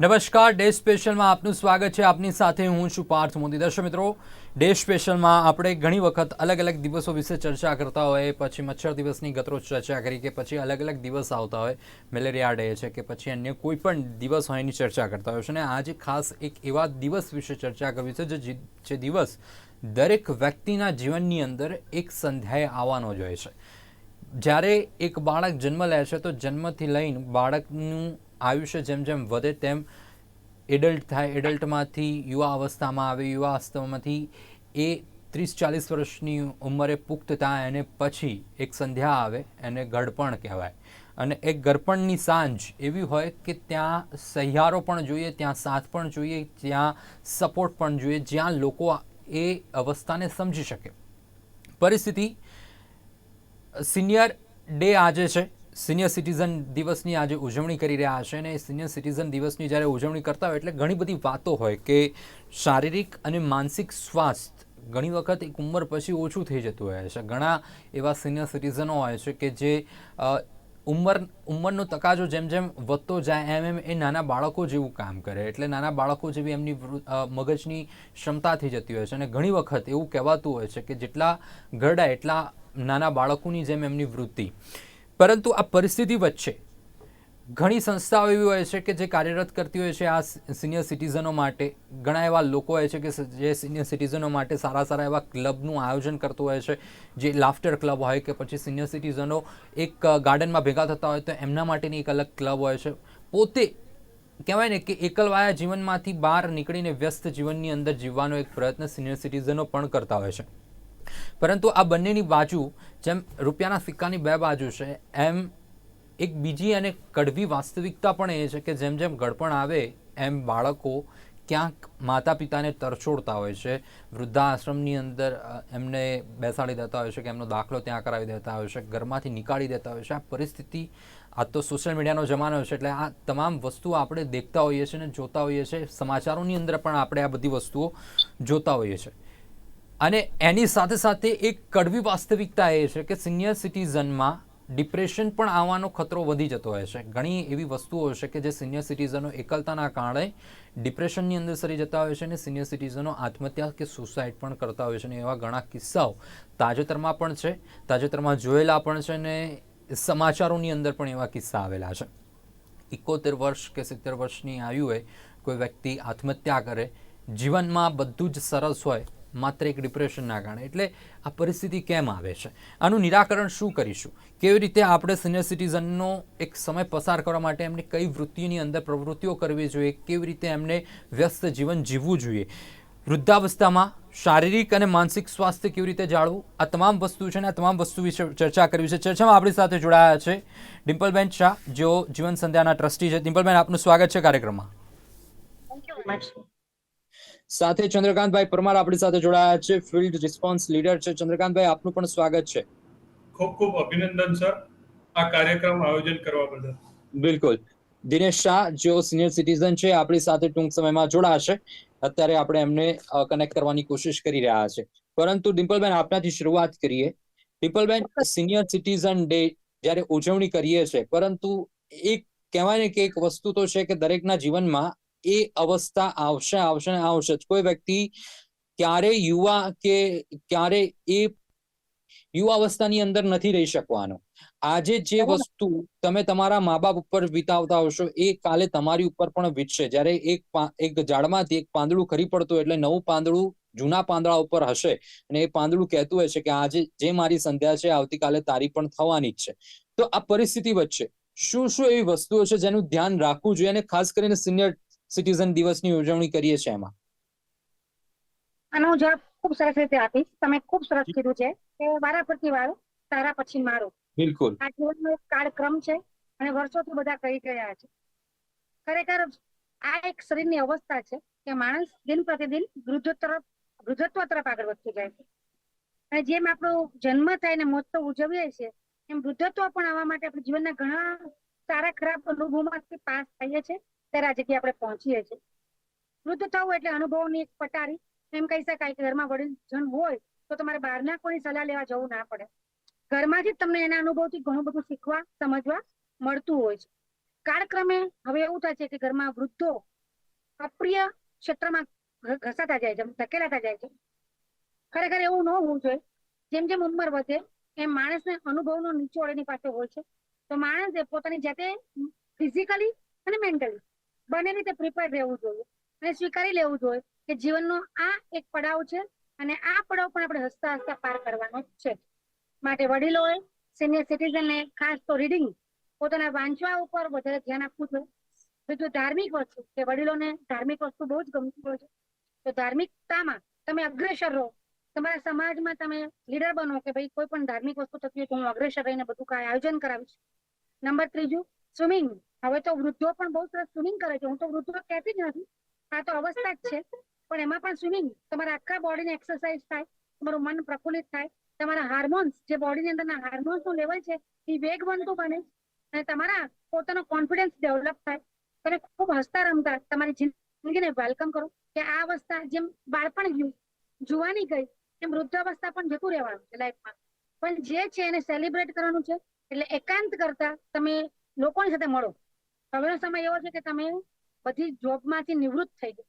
નમસ્કાર, ડે સ્પેશિયલમાં આપનું સ્વાગત છે. આપની સાથે હું છું પાર્થ મોદી. દર્શક મિત્રો, ડે સ્પેશિયલમાં આપણે ઘણી વખત અલગ અલગ દિવસો વિશે ચર્ચા કરતા હોય પછી મચ્છર દિવસની ગતરોજ ચર્ચા કરી કે પછી અલગ અલગ દિવસ આવતા હોય. મેલેરિયા ડે છે કે પછી અન્ય કોઈ પણ દિવસ હોય એની ચર્ચા કરતા હોય છે. અને આજે ખાસ એક એવા દિવસ વિશે ચર્ચા કરવી છે જે દિવસ દરેક વ્યક્તિના જીવનની અંદર એક સંધ્યાએ આવવાનો જ હોય છે. જ્યારે એક બાળક જન્મ લે છે, તો જન્મથી લઈને બાળકનું આયુષ્ય જેમ જેમ વધે તેમ એડલ્ટ થાય, એડલ્ટમાંથી યુવા અવસ્થામાં આવે, યુવા અવસ્થામાંથી એ ત્રીસ ચાલીસ વર્ષની ઉંમરે પુખ્ત થાય અને પછી એક સંધ્યા આવે, એને ગળપણ કહેવાય. અને એ ગળપણની સાંજ એવી હોય કે ત્યાં સહિયારો પણ જોઈએ, ત્યાં સાથ પણ જોઈએ, ત્યાં સપોર્ટ પણ જોઈએ, જ્યાં લોકો એ અવસ્થાને સમજી શકે. પરિસ્થિતિ, સિનિયર ડે આજે છે. સિનિયર સિટીઝન દિવસની આજે ઉજવણી કરી રહ્યા છે અને સિનિયર સિટીઝન દિવસની જ્યારે ઉજવણી કરતા હોય એટલે ઘણી બધી વાતો હોય કે શારીરિક અને માનસિક સ્વાસ્થ્ય ઘણી વખત એક ઉંમર પછી ઓછું થઈ જતું હોય છે. ઘણા એવા સિનિયર સિટીઝનો હોય છે કે જે ઉંમર, ઉંમરનો તકાજો જેમ જેમ વધતો જાય એમ એમ એ નાના બાળકો જેવું કામ કરે. એટલે નાના બાળકો જેવી એમની મગજની ક્ષમતા થઈ જતી હોય છે અને ઘણી વખત એવું કહેવાતું હોય છે કે જેટલા ઘરડા એટલા નાના બાળકોની જેમ એમની વૃત્તિ. પરંતુ આ પરિસ્થિતિ વચ્ચે ઘણી સંસ્થાઓ એવી હોય છે કે જે કાર્યરત કરતી હોય છે આ સિનિયર સિટીઝનો માટે. ઘણા એવા લોકો હોય છે કે જે સિનિયર સિટીઝનો માટે સારા સારા એવા ક્લબનું આયોજન કરતું હોય છે, જે લાફ્ટર ક્લબ હોય કે પછી સિનિયર સિટીઝનો એક ગાર્ડનમાં ભેગા થતા હોય તો એમના માટેની એક અલગ ક્લબ હોય છે. પોતે કહેવાય ને કે એકલવાયા જીવનમાંથી બહાર નીકળીને વ્યસ્ત જીવનની અંદર જીવવાનો એક પ્રયત્ન સિનિયર સિટીઝનો પણ કરતા હોય છે. પરંતુ આ બંનેની બાજુ જેમ રૂપિયાના સિક્કાની બે બાજુ છે, એમ એક બીજી અને કડવી વાસ્તવિકતા પણ એ છે કે જેમ જેમ ગળપણ આવે, એમ બાળકો ક્યાંક માતા પિતાને તરછોડતા હોય છે. વૃદ્ધાશ્રમની અંદર એમને બેસાડી દેતા હોય છે કે એમનો દાખલો ત્યાં કરાવી દેતા હોય છે, ઘરમાંથી નીકાળી દેતા હોય છે. આ પરિસ્થિતિ આ તો સોશિયલ મીડિયાનો જમાનો છે એટલે આ તમામ વસ્તુઓ આપણે દેખતા હોઈએ છીએ અને જોતા હોઈએ છીએ. સમાચારોની અંદર પણ આપણે આ બધી વસ્તુઓ જોતા હોઈએ છીએ. અને એની સાથે સાથે એક કડવી વાસ્તવિકતા એ છે કે સિનિયર સિટીઝનમાં ડિપ્રેશન પણ આવવાનો ખતરો વધી જતો હોય છે. ઘણી એવી વસ્તુઓ છે કે જે સિનિયર સિટીઝનો એકલતાના કારણે ડિપ્રેશનની અંદર સરી જતા હોય છે અને સિનિયર સિટીઝનો આત્મહત્યા કે સુસાઇડ પણ કરતા હોય છે અને એવા ઘણા કિસ્સાઓ તાજેતરમાં પણ છે. તાજેતરમાં જોયેલા પણ છે અને સમાચારોની અંદર પણ એવા કિસ્સા આવેલા છે. એકોતેર વર્ષ કે સિત્તેર વર્ષની આયુએ કોઈ વ્યક્તિ આત્મહત્યા કરે, જીવનમાં બધું જ સરસ હોય માત્ર એક ડિપ્રેશનના કારણે. એટલે આ પરિસ્થિતિ કેમ આવે છે? આનું નિરાકરણ શું કરીશું? કેવી રીતે આપણે સિનિયર સિટીઝનનો એક સમય પસાર કરવા માટે એમને કઈ વૃત્તિની અંદર પ્રવૃત્તિઓ કરવી જોઈએ? કેવી રીતે એમને વ્યસ્ત જીવન જીવવું જોઈએ? વૃદ્ધાવસ્થામાં શારીરિક અને માનસિક સ્વાસ્થ્ય કેવી રીતે જાળવું? આ તમામ વસ્તુ છે ને આ તમામ વસ્તુ વિશે ચર્ચા કરવી છે. ચર્ચામાં આપણી સાથે જોડાયા છે ડિમ્પલબેન શાહ, જેઓ જીવન સંધ્યાના ટ્રસ્ટી છે. ડિમ્પલબેન, આપનું સ્વાગત છે કાર્યક્રમમાં. સાથે ચંદ્રકાંતભાઈ પરમાર આપણી સાથે જોડાયા છે. ફિલ્ડ રિસ્પોન્સ લીડર છે. ચંદ્રકાંતભાઈ આપનું પણ સ્વાગત છે. ખૂબ ખૂબ અભિનંદન સર. આ કાર્યક્રમ આયોજન કરવા બદલ. બિલકુલ. દિનેશ શાહ જેઓ સિનિયર સિટીઝન છે આપણી સાથે ટૂંક સમયમાં જોડાશે. અત્યારે આપણે એમને કનેક્ટ કરવાની કોશિશ કરી રહ્યા છે. પરંતુ ડિમ્પલબેન આપનાથી શરૂઆત કરીએ. ડિમ્પલબેન સિનિયર સિટીઝન ડે જ્યારે ઉજવણી કરીએ છીએ પરંતુ એક કહેવાય ને કે એક વસ્તુ તો છે કે દરેકના જીવનમાં એ અવસ્થા આવશે આવશે ને આવશે. જ કોઈ વ્યક્તિ ક્યારે યુવા કે ક્યારે એ યુવા અવસ્થાની અંદર નથી રહી શકવાનો. આજે જે વસ્તુ તમે તમારા મા બાપ ઉપર વિતાવતા હશો એ કાલે તમારી ઉપર પણ વીતશે. જ્યારે એક એક ઝાડમાંથી એક પાંદડું ખરી પડતું એટલે નવું પાંદડું જૂના પાંદડા ઉપર હશે. અને એ પાંદડું કહેતું હશે કે આજે જે મારી સંધ્યા છે આવતીકાલે તારી પણ થવાની જ છે. તો આ પરિસ્થિતિ વચ્ચે શું શું એવી વસ્તુઓ છે જેનું ધ્યાન રાખવું જોઈએ? અને ખાસ કરીને સિનિયર સિટીઝન દિવસની ઉજવણી કરીએ છીએ એમાં. આનો જવાબ ખૂબ સરસ રીતે આપીશ. તમે ખૂબ સરસ કીધું છે કે વારા પરથી વારો તારા પછી મારો. બિલકુલ. આ જીવનનો એક કાળક્રમ છે અને વર્ષોથી બધા કહી ગયા છે. ખરેખર આ એક શરીરની અવસ્થા છે કે માણસ દિન પ્રતિદિન વૃદ્ધ તરફ વૃદ્ધત્વ તરફ આગળ વધતું જાય છે. અને જેમ આપણો જન્મ થાય ને તો ઉજવીએ છીએ એમ વૃદ્ધત્વ પણ આવવા માટે આપણે જીવનના ઘણા સારા ખરાબ અનુભવમાંથી પાસ થઈએ છીએ. ત્યારે આ જગ્યાએ આપણે પહોંચીએ છીએ. વૃદ્ધ થવું એટલે અનુભવની એક પટારી. એમ કહી શકાય કે ઘરમાં વડીલજન હોય તો તમારે બહારના કોઈની સલાહ લેવા જવું ના પડે. ઘરમાં જ તમને એના અનુભવથી ઘણું બધું શીખવા, સમજવા મળતું હોય છે. કાળક્રમે હવે એવું થાય છે કે ઘરમાં વૃદ્ધો અપ્રિય ક્ષેત્રમાં ઘસાતા જાય છે ધકેલાતા જાય છે. ખરેખર એવું ન હોવું જોઈએ. જેમ જેમ ઉંમર વધે એમ માણસને અનુભવનો નિચોડ એની પાસે હોય છે. તો માણસે પોતાની જાતે ફિઝિકલી અને મેન્ટલી બંને રીતે પ્રિપેર રહેવું જોઈએ. અને સ્વીકારી લેવું જોઈએ કે જીવનનો આ એક પડાવ છે અને આ પડાવ પણ આપણે હસતા હસતા પાર કરવાનો છે. માટે વડીલોએ સિનિયર સિટીઝનને ખાસ તો રીડિંગ પોતાના વાંચવા ઉપર વધારે ધ્યાન આપવું જોઈએ. બીજું ધાર્મિક વસ્તુ, કે વડીલોને ધાર્મિક વસ્તુ બહુ જ ગમતી હોય છે. તો ધાર્મિકતામાં તમે અગ્રેસર રહો. તમારા સમાજમાં તમે લીડર બનો કે ભાઈ કોઈ પણ ધાર્મિક વસ્તુ થતી હોય તો હું અગ્રેસર રહીને બધું કાંઈ આયોજન કરાવીશ. નંબર ત્રીજું સ્વિમિંગ હવે તો વૃદ્ધો પણ બહુ સરસ સ્વિમિંગ કરે છે. હું તો વૃદ્ધો કહેતી જ નથી. આ તો અવસ્થા જ છે. પણ એમાં પણ સ્વિમિંગ તમારા આખા બોડીને એક્સરસાઇઝ થાય, તમારું મન પ્રફુલ્લિત થાય. તમારા હાર્મોન્સ જે બોડીની અંદરના હાર્મોન્સનું લેવલ છે, એ વેગવંતુ બને અને તમારા પોતાનો કોન્ફિડન્સ ડેવલપ થાય. તમે ખૂબ હસતા રમતા, તમારી જિંદગીને વેલકમ કરો. કે આ અવસ્થા, જેમ બાળપણ ગયું, જુવાની ગઈ, એમ વૃદ્ધાવસ્થા પણ જતું રહેવાનું છે લાઈફમાં પણ જે છે એને સેલિબ્રેટ કરવાનું છે. એટલે એકાંત કરતા તમે લોકોની સાથે મળો. હવેનો સમય એવો છે કે તમે બધી જોબમાંથી નિવૃત્ત થઈ ગયો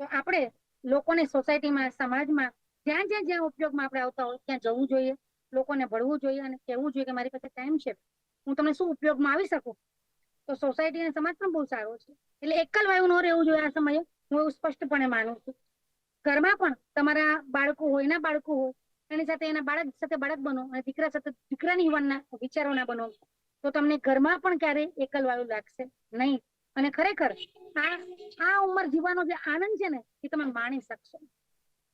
તો આપણે લોકોને સોસાયટીમાં સમાજમાં જ્યાં જ્યાં જ્યાં ઉપયોગમાં આપણે આવતા હોય ત્યાં જવું જોઈએ, લોકોને ભળવું જોઈએ અને કહેવું જોઈએ કે મારી પાસે ટાઈમ છે. હું તમને શું ઉપયોગમાં આવી શકું? તો સોસાયટી અને સમાજ પણ બહુ સારો છે. એટલે એકલ વાયુ ન રહેવું જોઈએ આ સમયે, હું એવું સ્પષ્ટપણે માનું છું. ઘરમાં પણ તમારા બાળકો હોય, એના બાળકો હોય, એની સાથે એના બાળક સાથે બાળક બનો અને દીકરા સાથે દીકરાની યુવાનના વિચારોના બનો. તો તમને ઘરમાં પણ ક્યારેય એકલવાયું લાગશે? નહીં. અને ખરેખર આ આ ઉંમર જીવવાનો જે આનંદ છે ને એ તમે માણી શકશો.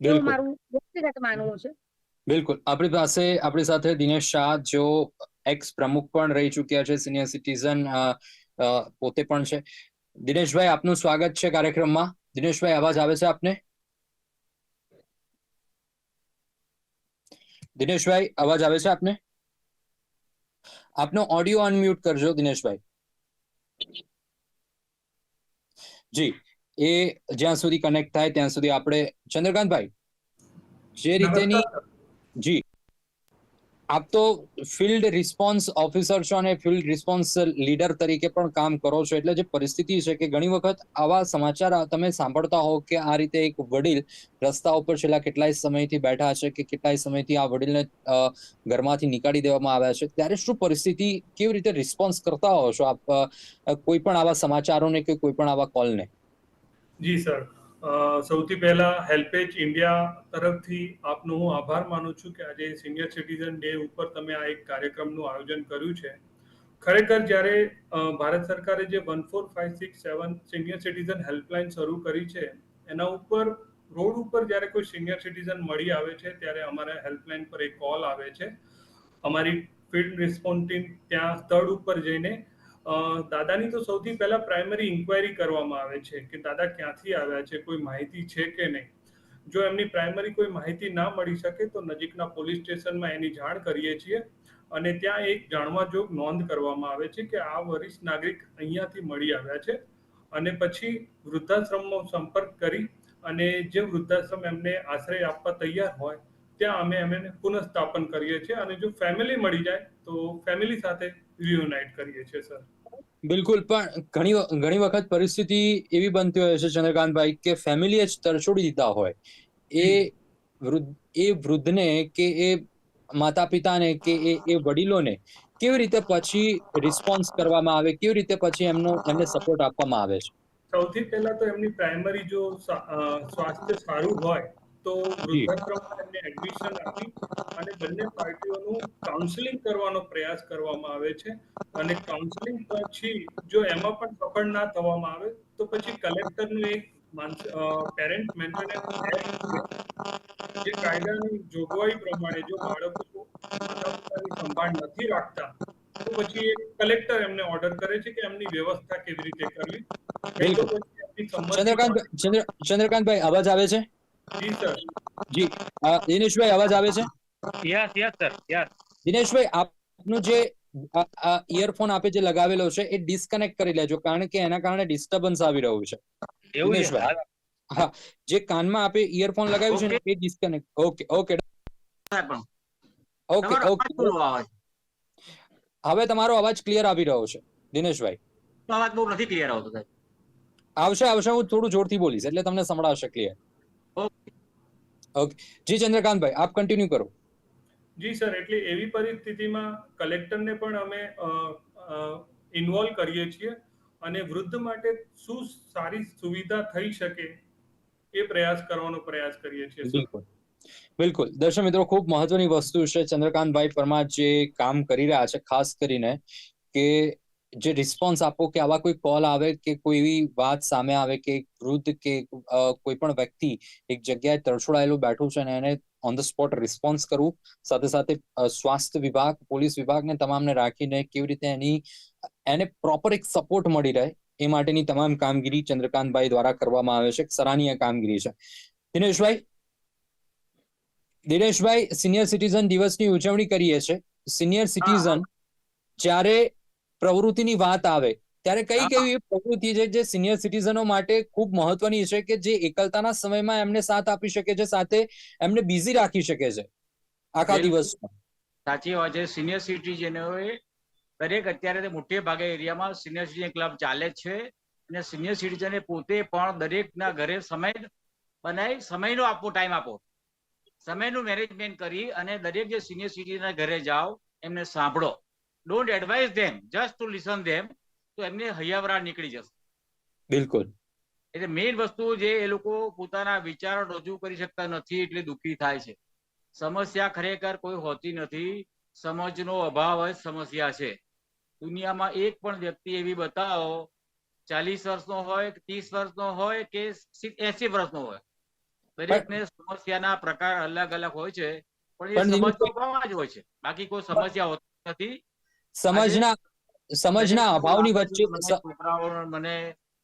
એવું મારું વ્યક્તિગત માનવું છે. બિલકુલ. આપણી પાસે આપણી સાથે દિનેશ શાહ જો એક્સ પ્રમુખ પણ રહી ચૂક્યા છે સિનિયર સિટીઝન પોતે પણ છે. દિનેશભાઈ આપનું સ્વાગત છે કાર્યક્રમમાં. દિનેશભાઈ અવાજ આવે છે આપને? દિનેશભાઈ અવાજ આવે છે આપને? આપનો ઓડિયો અનમ્યુટ કરજો દિનેશભાઈ. જી એ જ્યાં સુધી કનેક્ટ થાય ત્યાં સુધી આપણે ચંદ્રકાંતભાઈ જે રીતેની જી. આપ તો ફિલ્ડ રિસ્પોન્સ ઓફિસર છો અને ફિલ્ડ રિસ્પોન્સ લીડર તરીકે પણ કામ કરો છો. એટલે જે પરિસ્થિતિ છે કે ઘણી વખત આવા સમાચાર તમે સાંભળતા હો કે આ રીતે એક વડીલ રસ્તા ઉપર છેલ્લા કેટલાય સમયથી બેઠા છે કે કેટલાય સમયથી આ વડીલને ઘરમાંથી નીકાળી દેવામાં આવ્યા છે. ત્યારે શું પરિસ્થિતિ કેવી રીતે રિસ્પોન્સ કરતા હો છો આપ? કોઈ પણ આવા સમાચારોને કે કોઈ પણ આવા કોલને જી સર સૌથી પહેલા હેલ્પેજ ઇન્ડિયા તરફથી આપનો હું આભાર માનું છું કે આજે સિનિયર સિટીઝન ડે ઉપર તમે આ એક કાર્યક્રમનું આયોજન કર્યું છે. ખરેખર જ્યારે ભારત સરકારે જે one four five six seven senior citizen helpline શરૂ કરી છે, એના ઉપર, રોડ ઉપર જ્યારે કોઈ સિનિયર સિટીઝન મળી આવે છે, ત્યારે અમારા હેલ્પલાઇન પર એક કોલ આવે છે. અમારી ફિલ્ડ રિસ્પોન્સ ટીમ ત્યાં સ્થળ ઉપર જઈને દાદાની તો સૌથી પહેલા પ્રાઇમરી ઇન્ક્વાયરી કરવામાં આવે છે કે દાદા ક્યાંથી આવ્યા છે, કોઈ માહિતી છે કે નહીં? જો એમની પ્રાઇમરી કોઈ માહિતી ના મળી શકે તો નજીકના પોલીસ સ્ટેશનમાં એની જાણ કરીએ છીએ અને ત્યાં એક જાણવા જોગ નોંધ કરવામાં આવે છે કે આ વરિષ્ઠ નાગરિક અહીંયાથી મળી આવ્યા છે અને પછી વૃદ્ધાશ્રમનો સંપર્ક કરી અને જે વૃદ્ધાશ્રમ એમને આશ્રય આપવા તૈયાર હોય, ત્યાં અમે એમને પુનઃસ્થાપન કરીએ છીએ અને જો ફેમિલી મળી જાય તો ફેમિલી સાથે રિયુનાઇટ કરીએ છીએ સર બિલકુલ પણ ઘણી ઘણી વખત પરિસ્થિતિ એવી બનતી હોય છે ચંદ્રકાંતભાઈ કે ફેમિલીએ જ તરછોડી દીધા હોય. એ વૃદ્ધ એ વૃદ્ધને કે એ માતા પિતાને કે એ એ વડીલોને કેવી રીતે પછી રિસ્પોન્સ કરવામાં આવે કેવી રીતે પછી એમનો એમને સપોર્ટ આપવામાં આવે છે? સૌથી પહેલા તો એમની પ્રાઇમરી જો સ્વાસ્થ્ય સારું હોય તો વૃદ્ધાશ્રમમાં એમને એડમિશન આપી અને બંને પાર્ટીઓનું કાઉન્સેલિંગ કરવાનો પ્રયાસ કરવામાં આવે છે. અને કાઉન્સેલિંગ પછી જો એમાં પણ સફળ ના થવામાં આવે તો પછી કલેક્ટરનું એક પેરેન્ટ મેન્ટેનન્સ જે કાયદાની જોગવાઈ પ્રમાણે જો બાળકો સંભાળ નથી રાખતા તો પછી કલેક્ટર એમને ઓર્ડર કરે છે કે એમની વ્યવસ્થા કેવી રીતે કરવી. ચંદ્રકાંત ચંદ્ર ચંદ્રકાંતભાઈ અવાજ આવે છે? જી સર. જી. દિનેશભાઈ અવાજ આવે છે? Yes yes sir. Yes. Dineshbhai આપનું જે ઇયરફોન આપે જે લગાવેલો છે એ ડિસ્કનેક્ટ કરી લેજો કારણ કે એના કારણે ડિસ્ટર્બન્સ આવી રહ્યું છે. એવું છે? હા. જે કાનમાં આપે ઇયરફોન લગાવ્યું છે ને એ disconnect. Okay okay. Okay okay. હવે તમારો અવાજ ક્લિયર આવી રહ્યો છે દિનેશભાઈ. અવાજ બહુ નથી ક્લિયર આવતો આવશે આવશે હું થોડું જોરથી બોલીશ એટલે તમને સંભળાવશે ક્લિયર. ઓકે જી ચંદ્રકાંતભાઈ આપ કન્ટિન્યુ કરો. જી સર એટલે એવી પરિસ્થિતિમાં કલેક્ટરને પણ અમે ઇન્વોલ્વ કરીએ છીએ અને વૃદ્ધ માટે શું સારી સુવિધા થઈ શકે એ પ્રયાસ કરવાનો પ્રયાસ કરીએ છીએ બિલકુલ. બિલકુલ. દર્શક મિત્રો ખૂબ મહત્વની વસ્તુ છે ચંદ્રકાંતભાઈ પરમાર જે કામ કરી રહ્યા છે ખાસ કરીને કે જે રિસ્પોન્સ આપો કે આવા કોઈ કોલ આવે કે કોઈ એવી વાત સામે આવે કે વૃદ્ધ કે કોઈ પણ વ્યક્તિ એક જગ્યાએ તરછોડાયેલું બેઠું છે અને એને ઓન ધ સ્પોટ રિસ્પોન્સ કરવું સાથે સાથે સ્વાસ્થ્ય વિભાગ પોલીસ વિભાગને તમામને રાખીને કેવી રીતે એની એને પ્રોપર એક સપોર્ટ મળી રહે એ માટેની તમામ કામગીરી ચંદ્રકાંતભાઈ દ્વારા કરવામાં આવે છે. સરાહનીય કામગીરી છે. દિનેશભાઈ દિનેશભાઈ સિનિયર સિટીઝન દિવસની ઉજવણી કરીએ છે. સિનિયર સિટીઝન જ્યારે પ્રવૃત્તિની વાત આવે. ત્યારે કઈ. કઈ પ્રવૃત્તિ છે જે સિનિયર સિટીઝનો માટે ખૂબ મહત્વની છે કે જે એકલતાના સમયમાં એમને સાથ આપી શકે છે સાથે એમને બિઝી રાખી શકે છે આખા. દિવસમાં? સાચી વાત છે. સિનિયર સિટીઝનોએ દરેક અત્યારે મોટે ભાગે એરિયામાં સિનિયર સિટીઝન ક્લબ ચાલે છે અને સિનિયર સિટીઝને પોતે પણ દરેકના ઘરે સમય બનાવી સમયનો આપવો ટાઈમ આપો. સમયનું મેનેજમેન્ટ કરી અને દરેક જે સિનિયર સિટીઝન ઘરે જાઓ એમને સાંભળો. Don't advise them just to listen them તો એમને હૈયાવરા નીકળી જશે. બિલકુલ. એટલે મેઇન વસ્તુ જે એ લોકો પોતાના વિચારો રજૂ કરી શકતા નથી એટલે દુઃખી થાય છે. સમસ્યા ખરેખર કોઈ હોતી નથી. સમજનો અભાવ જ સમસ્યા છે. દુનિયામાં એક પણ વ્યક્તિ એવી બતાવો ચાલીસ વર્ષનો હોય ત્રીસ વર્ષનો હોય કે એસી વર્ષનો હોય. દરેકને સમસ્યાના પ્રકાર અલગ અલગ હોય છે પણ એ અભાવ જ હોય છે. બાકી કોઈ સમસ્યા હોતી નથી. સમજના સમજના અભાવની વચ્ચે છોકરાઓ મને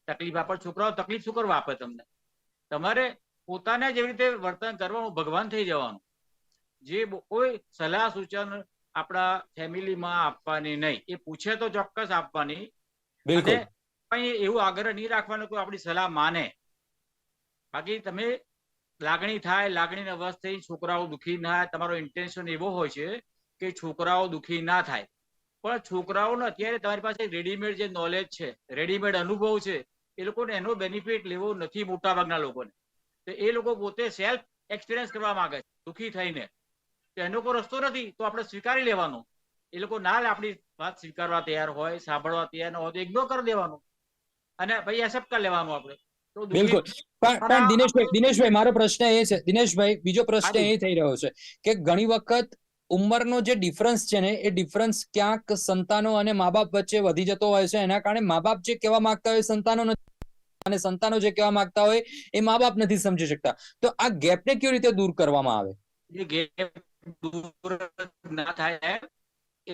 તકલીફ આપે છોકરાઓ તકલીફ શું કરવા આપે તમને? તમારે પોતાને જેવી રીતે વર્તન કરવાનું ભગવાન થઈ જવાનું. જે કોઈ સલાહ સૂચન આપણા ફેમિલીમાં આપવાની નહીં એ પૂછે તો ચોક્કસ આપવાની. બિલકુલ. એવું આગ્રહ નહીં રાખવાનો કોઈ આપણી સલાહ માને. બાકી તમે લાગણી થાય લાગણીને વશ થઈ છોકરાઓ દુખી ના થાય તમારો ઇન્ટેન્શન એવો હોય છે કે છોકરાઓ દુખી ના થાય. પણ છોકરાઓને અત્યારે તમારી પાસે રેડીમેડ જે નોલેજ છે રેડીમેડ અનુભવ છે એ લોકોને એનો બેનિફિટ લેવો નથી મોટા ભાગના લોકોને. તો એ લોકો પોતે સેલ્ફ એક્સપિરિયન્સ કરવા માંગે છે દુઃખી થઈને. તો એનો કોઈ રસ્તો નથી તો આપણે સ્વીકારી લેવાનો. એ લોકો ના આપણી વાત સ્વીકારવા તૈયાર હોય સાંભળવા તૈયાર ન હોય તો ઇગ્નોર કરી દેવાનો. અને ભાઈ એસેપ્ટ કરી લેવાનું આપણે. બિલકુલ. પણ પણ દિનેશભાઈ દિનેશભાઈ મારો પ્રશ્ન એ છે દિનેશભાઈ બીજો પ્રશ્ન એ થઈ રહ્યો છે કે ઘણી વખત ઉંમરનો જે ડિફરન્સ છે ને, એ ડિફરન્સ ક્યાંક સંતાનો અને મા બાપ વચ્ચે વધી જતો હોય છે. એના કારણે મા બાપ જે કહેવા માંગતા હોય સંતાનો અને સંતાનો જે કહેવા માંગતા હોય એ મા બાપ નથી સમજી શકતા. તો આ ગેપને કેવી રીતે દૂર કરવામાં આવે?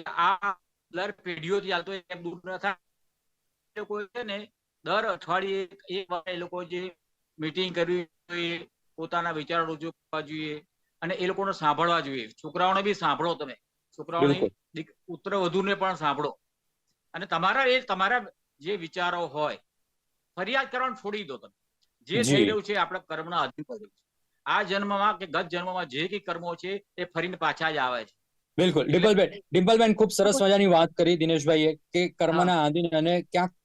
આ દર પેઢીઓથી ચાલતો એ દૂર ના થાય. ને, દર અઠવાડિયે એક વાર એ લોકો જે મીટિંગ કરવી જોઈએ, પોતાના વિચારો રજૂ કરવા જોઈએ. અને એ લોકોને સાંભળવા જોઈએ. છોકરાઓને બી સાંભળો તમે. છોકરાઓને પુત્ર વધુને પણ સાંભળો. અને તમારા એ તમારા જે વિચારો હોય ફરિયાદ કરવાનું છોડી દો તમે. જે. થઈ રહ્યું છે આપણા કર્મના અધીન કર્યું છે. આ જન્મમાં કે ગત જન્મમાં જે કઈ કર્મો છે એ ફરીને પાછા જ આવે છે. બિલકુલ. ડિમ્પલબેન ડિમ્પલબેન ખૂબ સરસ મજાની વાત કરી દિનેશભાઈએ કે કર્મના આધીન અને ક્યાંક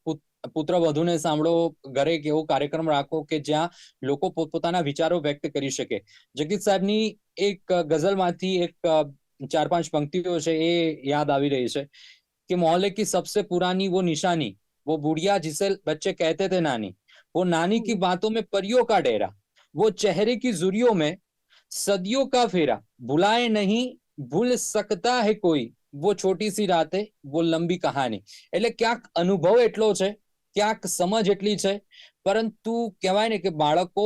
પુત્ર વધુને સાંભળો ઘરે એક એવો કાર્યક્રમ રાખો કે જ્યાં લોકો પોતપોતાના વિચારો વ્યક્ત કરી શકે જગદીશ સાહેબની એક અ, ગઝલમાંથી એક અ, ચાર પાંચ પંક્તિઓ છે એ યાદ આવી રહી છે કે મોહલ્લે કી સબસે પુરાની वो निशानी वो बुढ़िया जिसे बच्चे कहते थे नानी वो नानी की बातों में परियों का डेरा वो चेहरे की जुरियों में सदियों का फेरा भुलाए नहीं ભૂલ सकता है કોઈ वो छोटी सी रातें वो लंबી કહાની એટલે ક્યાંક અનુભવ એટલો છે ક્યાંક સમજ એટલી છે, પરંતુ કહેવાય ને કે બાળકો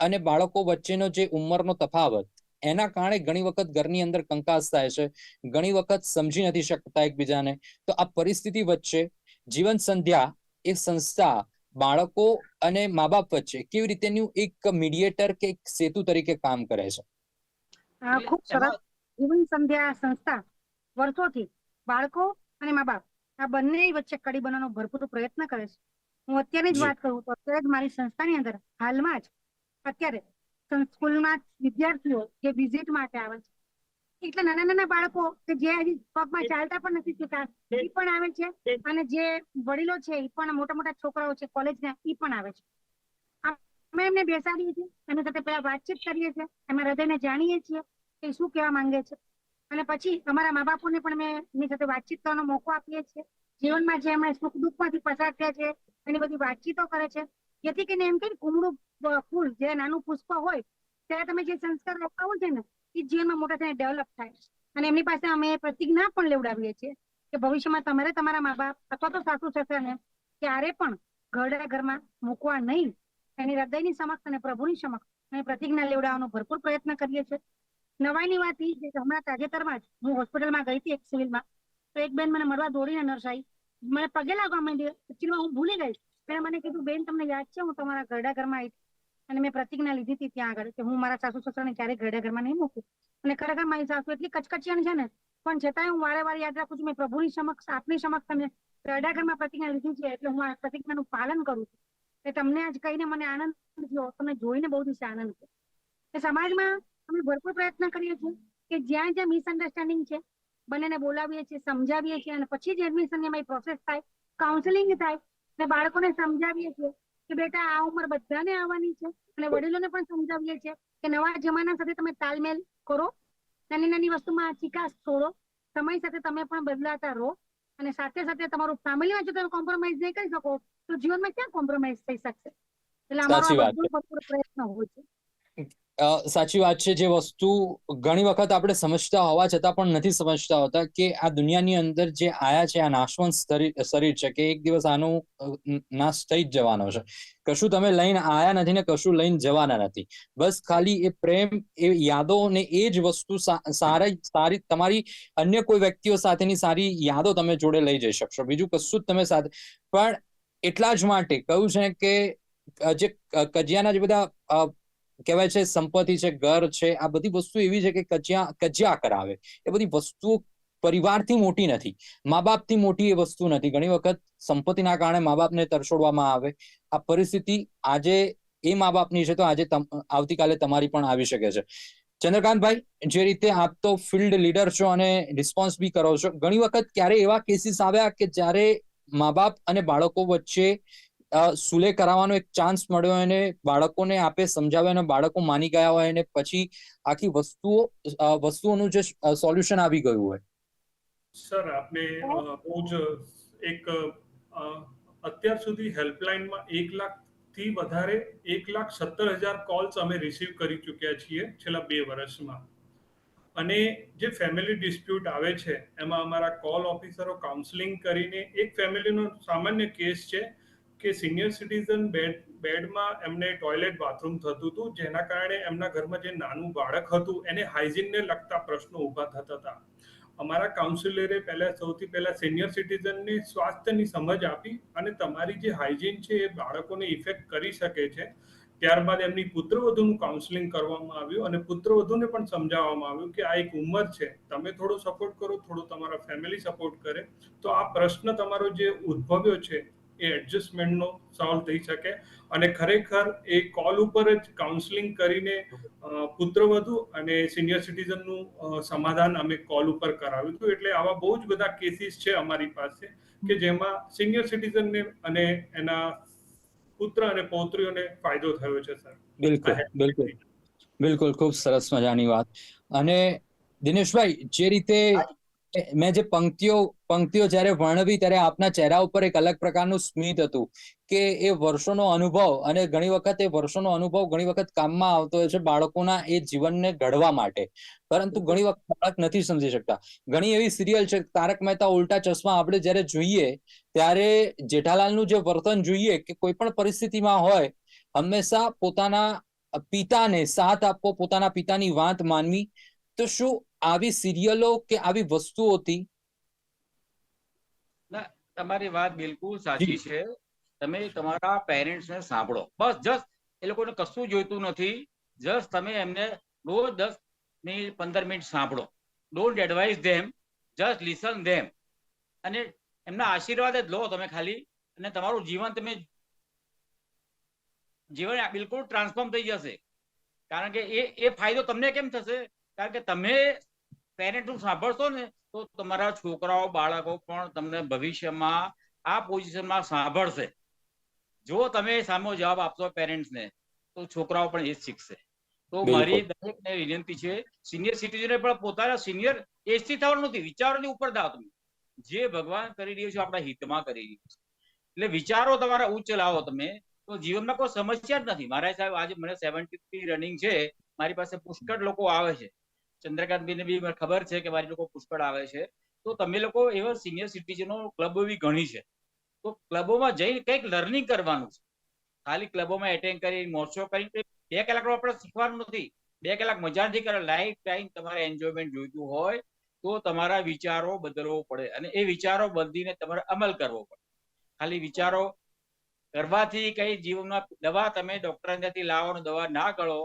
અને બાળકો વચ્ચેનો જે ઉંમરનો તફાવત, એના કારણે ઘણી વખત ઘરની અંદર કંકાસ થાય છે, ઘણી વખત સમજી નથી શકતા એકબીજાને. તો આ પરિસ્થિતિ વચ્ચે જીવન સંધ્યા એ સંસ્થા બાળકો અને મા બાપ વચ્ચે કેવી રીતેનું એક મીડિયેટર કે એક સેતુ તરીકે કામ કરે છે? ખૂબ સરસ. જીવન સંધ્યા સંસ્થા વર્ષોથી બાળકો અને મા બાપ આ બંને વચ્ચે કડી બનાવવાનો ભરપૂર પ્રયત્ન કરે છે. હું અત્યારની જ વાત કરું તો અત્યારે જ મારી સંસ્થાની અંદર હાલમાં જ અત્યારે સ્કૂલમાં વિદ્યાર્થીઓ જે વિઝિટ માટે આવે છે. એટલે નાના નાના બાળકો કે જે હજી પગમાં ચાલતા પણ નથી શીખતા એ પણ આવે છે. અને જે વડીલો છે એ પણ મોટા મોટા છોકરાઓ છે કોલેજના એ પણ આવે છે. અમે એમને બેસાડીએ છીએ. એમની સાથે પેલા વાતચીત કરીએ છીએ. એમના હૃદયને જાણીએ છીએ કે શું કહેવા માંગે છે. અને પછી અમારા મા બાપોને પણ મેં એમની સાથે વાતચીત કરવાનો મોકો આપીએ છીએ. જીવનમાં જે એમણે સુખ દુઃખમાંથી પસાર થયા છે, એની બધી વાતચીતો કરે છે. જેથી કરીને એમ કે કુમળું ફૂલ, જે નાનું પુષ્પ હોય, ત્યારે તમે જે સંસ્કાર રોકાવો છે ને, એ જીવનમાં મોટા થઈને ડેવલપ થાય અને એમની પાસે અમે પ્રતિજ્ઞા પણ લેવડાવીએ છીએ કે ભવિષ્યમાં તમારે તમારા મા બાપ અથવા તો સાસુ સસરાને ક્યારે પણ ઘરડા ઘરમાં મૂકવા નહીં. એની હૃદયની સમક્ષ અને પ્રભુની સમક્ષ અમે પ્રતિજ્ઞા લેવડાવવાનો ભરપૂર પ્રયત્ન કરીએ છીએ. નવાઈની વાત એ છે હમણાં તાજેતરમાં જ હું હોસ્પિટલમાં ગઈ હતી એક સિવિલમાં તો એક બેન મને મળવા દોડીને નર્સ આવી. મને પગે લાગવા માંડી એકચ્યુઅલી હું ભૂલી ગઈ. એણે મને કીધું, બેન, તમને યાદ છે, હું તમારા ઘરડા ઘરમાં આવી અને મેં પ્રતિજ્ઞા લીધી હતી ત્યાં આગળ કે હું મારા સાસુ સસરાને ક્યારેય ઘરડા ઘરમાં નહીં મૂકું. અને ખરેખર મારી સાસુ એટલી કચકચિયાની છે ને, પણ છતાંય હું વારે વારે યાદ રાખું છું, મેં પ્રભુની સમક્ષ, આપની સમક્ષ તમે ઘરડા ઘરમાં પ્રતિજ્ઞા લીધી છે, એટલે હું આ પ્રતિજ્ઞાનું પાલન કરું છું. એ તમને આજ કહીને મને આનંદ થયો, તમને જોઈને બહુ દિવસે આનંદ થયો. સમાજમાં અમે ભરપૂર પ્રયત્ન કરીએ છીએ કે જ્યાં જ્યાં મિસઅન્ડરસ્ટેન્ડિંગ છે બંનેને બોલાવીએ છીએ સમજાવીએ છીએ અને પછી જ એડમિશનની અમારી પ્રોસેસ થાય કાઉન્સેલિંગ થાય અને બાળકોને સમજાવીએ છીએ કે બેટા આ ઉંમર બધાને આવવાની છે અને વડીલોને પણ સમજાવીએ છીએ કે નવા જમાના સાથે તમે તાલમેલ કરો નાની નાની વસ્તુમાં ચિકાસ છોડો સમય સાથે તમે પણ બદલાતા રહો અને સાથે સાથે તમારું ફેમિલીમાં જો તમે કોમ્પ્રોમાઇઝ નહીં કરી શકો તો જીવનમાં ક્યાં કોમ્પ્રોમાઇઝ થઈ શકશે? એટલે અમારો ભરપૂર પ્રયત્ન હોય છે. સાચી વાત છે. જે વસ્તુ ઘણી વખત આપણે સમજતા હોવા છતાં પણ નથી સમજતા હોતા કે આ દુનિયાની અંદર જે આયા છે, આ નાશવંત શરીર છે કે એક દિવસ આનું નાશ થઈ જ જવાનો છે. કશું તમે લઈને આયા નથી ને કશું લઈને જવાના નથી. બસ ખાલી એ પ્રેમ, એ યાદો ને એ જ વસ્તુ સારી સારી, તમારી અન્ય કોઈ વ્યક્તિઓ સાથેની સારી યાદો તમે જોડે લઈ જઈ શકશો. બીજું કશું જ તમે સાથે, પણ એટલા જ માટે કહ્યું છે કે જે કજિયાના જે બધા કહેવાય છે, સંપત્તિ છે, ઘર છે, આ બધી વસ્તુ એવી છે કે કજ્યા કજ્યા કરાવે. એ બધી વસ્તુઓ પરિવારથી મોટી નથી. મા બાપથી મોટી એ વસ્તુ નથી. ઘણી વખત સંપત્તિના કારણે મા બાપને તરછોડવામાં આવે. આ પરિસ્થિતિ આજે એ મા બાપની છે તો આજે આવતીકાલે તમારી પણ આવી શકે છે. ચંદ્રકાંતભાઈ, જે રીતે આપ તો ફિલ્ડ લીડર છો અને રિસ્પોન્સ બી કરો છો, ઘણી વખત ક્યારે એવા કેસીસ આવ્યા કે જ્યારે મા બાપ અને બાળકો વચ્ચે સુલે કરાવવાનો એક ચાન્સ મળ્યો એને બાળકોને આપે સમજાવ્યા અને બાળકો માની ગયા હોય અને પછી આખી વસ્તુઓ વસ્તુઓનું જે સોલ્યુશન આવી ગયું હોય. સર, આપને બહુ જ એક અત્યાર સુધી હેલ્પલાઇનમાં એક લાખથી વધારે, એક લાખ સત્તર હજાર કોલ્સ અમે રિસીવ કરી ચૂક્યા છીએ છેલ્લા બે વર્ષમાં. અને જે ફેમિલી ડિસ્પ્યુટ આવે છે, એમાં અમારા કોલ ઓફિસરો કાઉન્સેલિંગ કરીને, એક ફેમિલીનો સામાન્ય કેસ છે કે સિનિયર સિટીઝન બેડ બેડમાં એમને ટોયલેટ બાથરૂમ થતું હતું, જેના કારણે એમના ઘરમાં જે નાનું બાળક હતું, એને હાઇજીનને લગતા પ્રશ્નો ઊભા થતા હતા. અમારા કાઉન્સિલરે પહેલા સૌથી પહેલા સિનિયર સિટીઝનને સ્વાસ્થ્યની સમજ આપી અને તમારી જે હાઇજીન છે એ બાળકોને ઇફેક્ટ કરી શકે છે. ત્યારબાદ એમની પુત્રવધુનું કાઉન્સેલિંગ કરવામાં આવ્યું અને પુત્રવધુને પણ સમજાવવામાં આવ્યું કે આ એક ઉંમર છે. તમે થોડો સપોર્ટ કરો, થોડો તમારા ફેમિલી સપોર્ટ કરે. તો આ પ્રશ્ન તમારો જે ઉદ્ભવ્યો છે એ એડજસ્ટમેન્ટનો સોલ્વ થઈ શકે. અને ખરેખર એ કોલ ઉપર જ કાઉન્સેલિંગ કરીને પુત્રવધુ અને સિનિયર સિટીઝનનું સમાધાન અમે કોલ ઉપર કરાવ્યું હતું. એટલે આવા બહુ જ બધા કેસીસ છે અમારી પાસે કે જેમાં સિનિયર સિટીઝનને અને એના પુત્ર અને પૌત્રીઓને ફાયદો થયો છે સર બિલકુલ બિલકુલ. બિલકુલ ખૂબ સરસ મજાની વાત. અને દિનેશભાઈ જે રીતે મેં જે પંક્તિઓ પંક્તિઓ જ્યારે વર્ણવી ત્યારે આપના ચહેરા ઉપર એક અલગ પ્રકારનું સ્મિત હતું કે એ વર્ષોનો અનુભવ અને ઘણી વખત એ વર્ષોનો અનુભવ ઘણી વખત કામમાં આવતો હોય છે બાળકોના એ જીવનને ઘડવા માટે. પરંતુ ઘણી વખત બાળક નથી સમજી શકતા. ઘણી એવી સિરિયલ છે તારક મહેતા ઉલ્ટા ચશ્મા આપણે જ્યારે જોઈએ ત્યારે જેઠાલાલનું જે વર્તન જોઈએ કે કોઈ પણ પરિસ્થિતિમાં હોય હંમેશા પોતાના પિતાને સાથ આપવો પોતાના પિતાની વાત માનવી તો શું આવી સિરિયલો કે આવી વસ્તુઓથી તમારી વાત બિલકુલ સાચી છે. તમે તમારા પેરેન્ટ્સ ને સાંભળો. બસ જસ્ટ એ લોકોને કશું જોઈતું નથી. જસ્ટ તમે એમને રોજ દસ મિનિટ પંદર મિનિટ સાંભળો. Don't advise them just listen them અને એમના આશીર્વાદ જ લો તમે ખાલી. અને તમારું જીવન તમે જીવન બિલકુલ ટ્રાન્સફોર્મ થઈ જશે. કારણ કે એ એ ફાયદો તમને કેમ થશે? કારણ કે તમે પેરેન્ટનું સાંભળશો ને તો તમારા છોકરાઓ બાળકો પણ તમને ભવિષ્યમાં આ પોઝિશનમાં સાંભળશે. જો તમે સામો જવાબ આપશો પેરેન્ટ્સને તો છોકરાઓ પણ એ જ શીખશે. તો મારી દરેકને વિનંતી છે સિનિયર સિટીઝને પણ પોતાના સિનિયર એજથી થવાનું નથી વિચારોની ઉપર દાવ તમે. જે ભગવાન કરી રહ્યો છે આપણા હિતમાં કરી રહ્યું છે. એટલે વિચારો તમારા ઉચ્ચ લાવો તમે તો જીવનમાં કોઈ સમસ્યા જ નથી. મારા સાહેબ આજે મને સેવન્ટી રનિંગ છે મારી પાસે પુષ્કળ લોકો આવે છે. ચંદ્રકાંતભાઈને બી મને ખબર છે કે મારી લોકો પુષ્કળ આવે છે. તો તમે લોકો એવા સિનિયર સિટીઝનો ક્લબો બી ઘણી છે. તો ક્લબોમાં જઈ કંઈક લર્નિંગ કરવાનું છે. ખાલી ક્લબોમાં એટેન્ડ કરી મોરચો કરી બે કલાક આપણે શીખવાનું નથી. બે કલાક મજા નથી કરે લાઈફ ટાઈમ તમારે એન્જોયમેન્ટ જોઈતું હોય તો તમારા વિચારો બદલવો પડે અને એ વિચારો બદલીને તમારે અમલ કરવો પડે. ખાલી વિચારો કરવાથી કઈ જીવનમાં દવા તમે ડોક્ટર ત્યાંથી લાવવાનું દવા ના કરો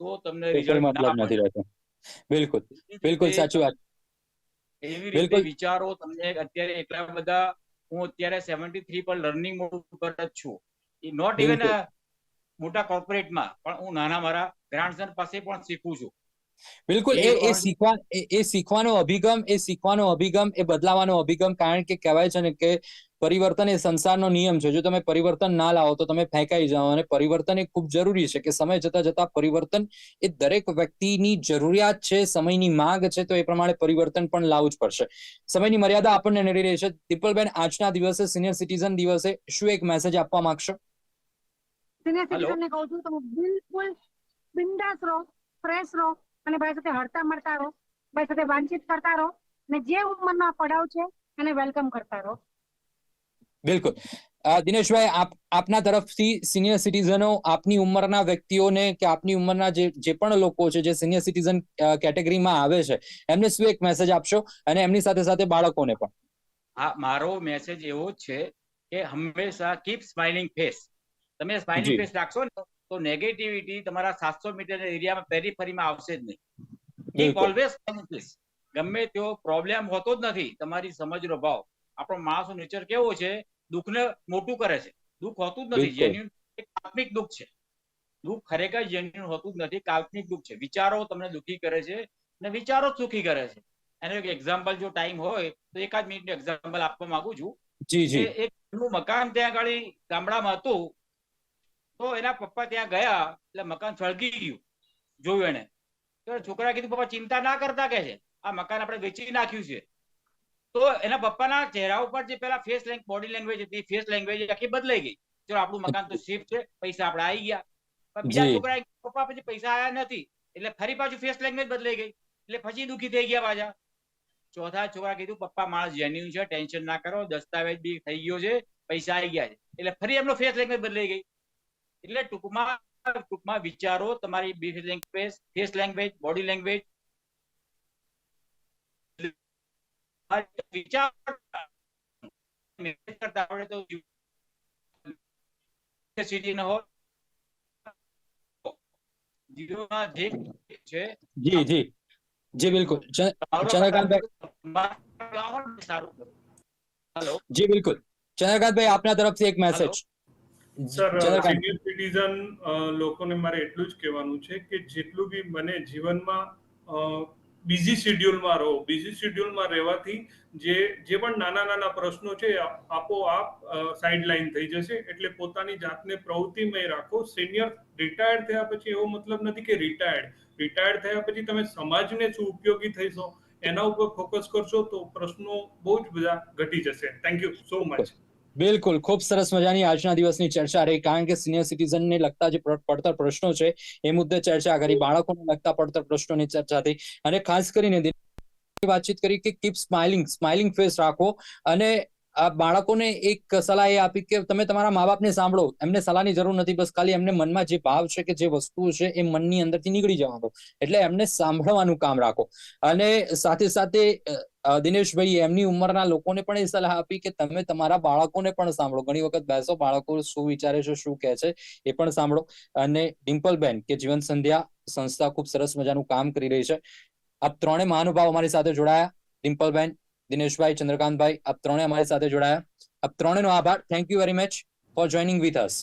તો તમને રિઝલ્ટ મતલબ નથી રહેતો. બિલકુલ. બિલકુલ સાચી વાત. એવી રીતે વિચારો તમને અત્યારે એટલા બધા હું અત્યારે સેવન્ટી થ્રી પર લર્નિંગ મોડ ઉપર જ છું. નોટ ઇવન મોટા કોર્પોરેટમાં પણ હું નાના મારા ગ્રાન્ડસન પાસે પણ શીખું છું. બિલકુલ. એ એ શીખવા એ- એ શીખવાનો અભિગમ એ શીખવાનો અભિગમ એ બદલાવાનો અભિગમ કારણ કે કહેવાય છે ને કે પરિવર્તન એ સંસારનો નિયમ છે. જો તમે પરિવર્તન ના લાવો તો તમે ફેંકાઈ જાઓ અને પરિવર્તન એ ખૂબ જરૂરી છે કે સમય જતા જતા પરિવર્તન એ દરેક વ્યક્તિની જરૂરિયાત છે સમયની માંગ છે તો એ પ્રમાણે પરિવર્તન પણ લાવવું જ પડશે. સમયની મર્યાદા આપણને નડી રહી છે. દીપલબેન આજના દિવસે સિનિયર સિટીઝન દિવસે શું એક મેસેજ આપવા માંગશો? સિનિયર સિટીઝન ને કહું છું તમે બિલકુલ બિંદાસ રહો ફ્રેશ રહો અને ભાઈ સાથે હરતા મળતા રહો ભાઈ સાથે વાતચીત કરતા રહો અને જે ઉંમરના પડાવ છે એને વેલકમ કરતા રહો. બિલકુલ. દિનેશભાઈ આપ આપના તરફથી સિનિયર સિટીઝનો આપની ઉંમરના વ્યક્તિઓને કે આપની ઉંમરના જે જે પણ લોકો છે જે સિનિયર સિટીઝન કેટેગરીમાં આવે છે એમને શું એક મેસેજ આપશો? અને એમની સાથે સાથે બાળકોને પણ. હા મારો મેસેજ એવો જ છે કે હંમેશા કીપ સ્માઇલિંગ ફેસ તમે સ્માઇલિંગ ફેસ રાખશો ને તો નેગેટિવિટી તમારા સાતસો મીટર એરિયામાં પેરીફરીમાં આવશે જ નહીં. કીપ ઓલવેઝ સ્માઇલિંગ ફેસ ગમે તેવો પ્રોબ્લેમ હોતો જ નથી તમારી સમજનો ભાવ. આપણો માણસનો નેચર કેવો છે દુઃખને મોટું કરે છે. દુઃખ હોતું જ નથી. જેન્યુન કાલ્પનિક દુઃખ છે. દુઃખ ખરેખર જેન્યુન હોતું જ નથી. કાલ્પનિક દુઃખ છે. વિચારો તમને દુઃખી કરે છે અને વિચારો જ સુખી કરે છે. એનો એક એક્ઝામ્પલ જો ટાઈમ હોય તો એકાદ મિનિટનું એક્ઝામ્પલ આપવા માંગુ છું. જી જી. એક મકાન ત્યાં આગળ ગામડામાં હતું તો એના પપ્પા ત્યાં ગયા એટલે મકાન સળગી ગયું જોયું એને તો છોકરા કીધું પપ્પા ચિંતા ના કરતા કે છે? આ મકાન આપણે વેચી નાખ્યું છે. તો એના પપ્પાના ચહેરા ઉપર જે પેલા ફેસ બોડી લેંગ્વેજ હતી ફેસ લેંગ્વેજ આખી બદલાઈ ગઈ. ચલો આપણું મકાન તો શિફ્ટ છે પૈસા આપણે આવી ગયા. પણ બીજા છોકરા પપ્પા પછી પૈસા આયા નથી. એટલે ફરી પાછું ફેસ લેંગ્વેજ બદલાઈ ગઈ. એટલે પછી દુખી થઈ ગયા પાછા. ચોથા છોકરા કીધું પપ્પા માણસ જેન્યુન છે ટેન્શન ના કરો દસ્તાવેજ બી થઈ ગયો છે પૈસા આવી ગયા છે. એટલે ફરી એમનો ફેસ લેંગ્વેજ બદલાઈ ગઈ. એટલે ટૂંકમાં ટૂંકમાં વિચારો તમારી ફેસ લેંગ્વેજ બોડી લેંગ્વેજ વિચાર કરતા આવડે તો સિટી ન હોય જીવનમાં જે છે જી. જી જી બિલકુલ. ચંદ્રકાંતભાઈ હેલો જી બિલકુલ. ચંદ્રકાંતભાઈ આપના તરફથી એક મેસેજ સર સિનિયર સિટીઝન લોકોને મારે એટલું જ કહેવાનું છે કે જેટલું બી મને જીવનમાં બિઝી શેડ્યુલમાં રહો બિઝી શેડ્યુલમાં રહેવાથી જે જે પણ નાના નાના પ્રશ્નો છે આપોઆપ સાઇડ લાઈન થઈ જશે. એટલે પોતાની જાતને પ્રવૃત્તિમય રાખો. સિનિયર રિટાયર્ડ થયા પછી એવો મતલબ નથી કે રિટાયર્ડ રિટાયર્ડ થયા પછી તમે સમાજને શું ઉપયોગી થઈશો? એના ઉપર ફોકસ કરશો તો પ્રશ્નો બહુ જ બધા ઘટી જશે. થેન્ક યુ સો મચ બિલકુલ. ખૂબ સરસ મજાની આજના દિવસની ચર્ચા રહી. કારણ કે સિનિયર સિટીઝનને લગતા જે પડતર પ્રશ્નો છે, એ મુદ્દે ચર્ચા કરી. બાળકોને લગતા પડતર પ્રશ્નોની ચર્ચા થઈ. અને ખાસ કરીને વાતચીત કરી કે કીપ સ્માઇલિંગ સ્માઇલિંગ ફેસ રાખો. અને આ બાળકોને એક સલાહ એ આપી કે તમે તમારા મા બાપને સાંભળો. એમને સલાહની જરૂર નથી, બસ ખાલી એમને મનમાં જે ભાવ છે કે જે વસ્તુ છે એ મનની અંદરથી નીકળી જવા દો. એટલે એમને સાંભળવાનું કામ રાખો. અને સાથે સાથે દિનેશભાઈ એમની ઉંમરના લોકોને પણ એ સલાહ આપી કે તમે તમારા બાળકોને પણ સાંભળો. ઘણી વખત બેસો, બાળકો શું વિચારે છે, શું કહે છે, એ પણ સાંભળો. અને ડિમ્પલબેન કે જીવન સંધ્યા સંસ્થા ખૂબ સરસ મજાનું કામ કરી રહી છે. આ ત્રણે મહાનુભાવ અમારી સાથે જોડાયા. ડિમ્પલબેન દિનેશભાઈ ચંદ્રકાંતભાઈ આપ ત્રણે અમારી સાથે જોડાયા આપ ત્રણેનો આભાર thank you very much for joining with us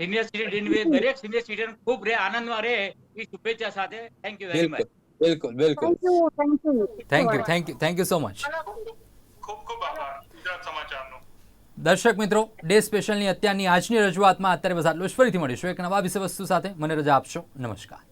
senior citizen દરેક સિનિયર સિટીઝન ખૂબ રે આનંદમાં રહે એ શુભેચ્છા સાથે થેન્ક યુ વેરી મચ બિલકુલ બિલકુલ બિલકુલ thank you thank you thank you thank you thank you so much ખૂબ ખૂબ આભાર ગુજરાત સમાચારનો દર્શક મિત્રો ડે સ્પેશિયલની અત્યારની આજની રજૂઆતમાં અત્યારે બસ આટલું જ. ફરીથી મળીશું એક નવા વિષય વસ્તુ સાથે. મને રજા આપશો. નમસ્કાર.